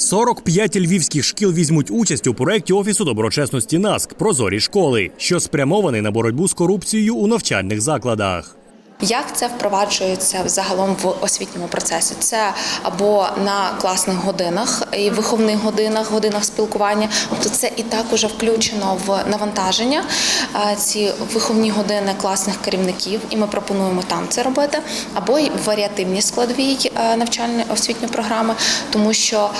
45 львівських шкіл візьмуть участь у проєкті Офісу доброчесності НАСК Прозорі школи, що спрямований на боротьбу з корупцією у навчальних закладах. Як це впроваджується загалом в освітньому процесі? Це або на класних годинах і виховних годинах, годинах спілкування. Тобто це і так уже включено в навантаження е, ці виховні години класних керівників, і ми пропонуємо там це робити, або й в варіативній складовій е, навчальної освітньої програми, тому що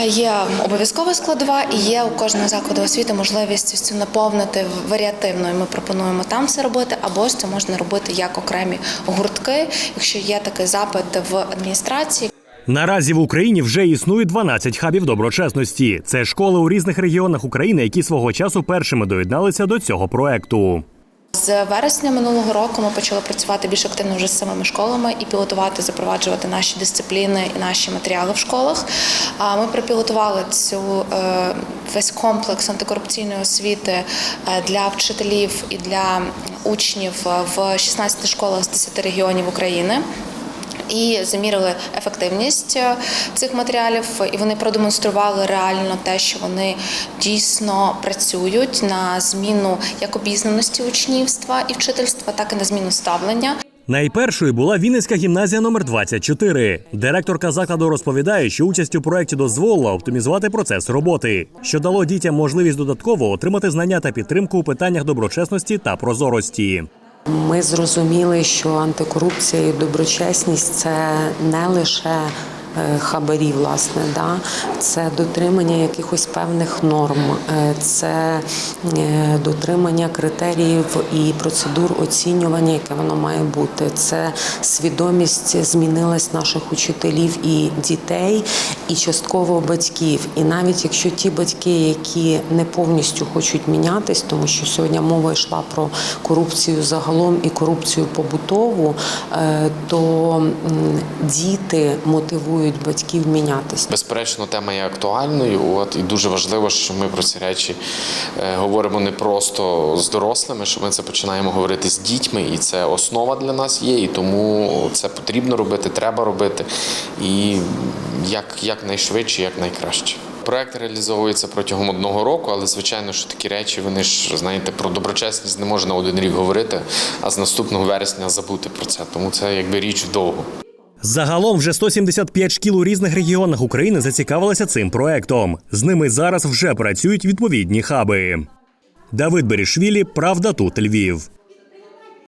є обов'язкова складова і є у кожного закладу освіти можливість цю наповнити варіативною. Ми пропонуємо там це робити, або ж це можна робити як окремі гуртки, якщо є такий запит в адміністрації. Наразі в Україні вже існує 12 хабів доброчесності. Це школи у різних регіонах України, які свого часу першими доєдналися до цього проекту. З вересня минулого року ми почали працювати більш активно вже з самими школами і пілотувати, запроваджувати наші дисципліни і наші матеріали в школах. Ми пропілотували цю е, весь комплекс антикорупційної освіти е, для вчителів і для учнів в 16 школах з 10 регіонів України. І замірили ефективність е, цих матеріалів, і вони продемонстрували реально те, що вони дійсно працюють на зміну як обізнаності учнівства і вчительства, так і на зміну ставлення. Найпершою була Вінницька гімназія номер 24 Директорка закладу розповідає, що участь у проєкті дозволила оптимізувати процес роботи, що дало дітям можливість додатково отримати знання та підтримку у питаннях доброчесності та прозорості. Ми зрозуміли, що антикорупція і доброчесність це не лише хабарі, власне, да? це дотримання якихось певних норм, е, це е, дотримання критеріїв і процедур оцінювання, яке воно має бути. Це свідомість змінилась наших учителів і дітей, і частково батьків. І навіть якщо ті батьки, які не повністю хочуть мінятись, тому що сьогодні мова йшла про корупцію загалом і корупцію побутову, е, то діти мотивують батьків мінятись. Безперечно, тема є актуальною. От і дуже важливо, що ми про ці речі е, говоримо не просто з дорослими, що ми це починаємо говорити з дітьми, і це основа для нас є. І тому це потрібно робити, треба робити. І як, як найшвидше, як найкраще. Проект реалізовується протягом одного року, але звичайно, що такі речі вони ж знаєте про доброчесність не можна один рік говорити, а з наступного вересня забути про це. Тому це якби річ довго. Загалом вже 175 шкіл у різних регіонах України зацікавилися цим проектом. З ними зараз вже працюють відповідні хаби. Давид Берішвілі, Правда тут Львів.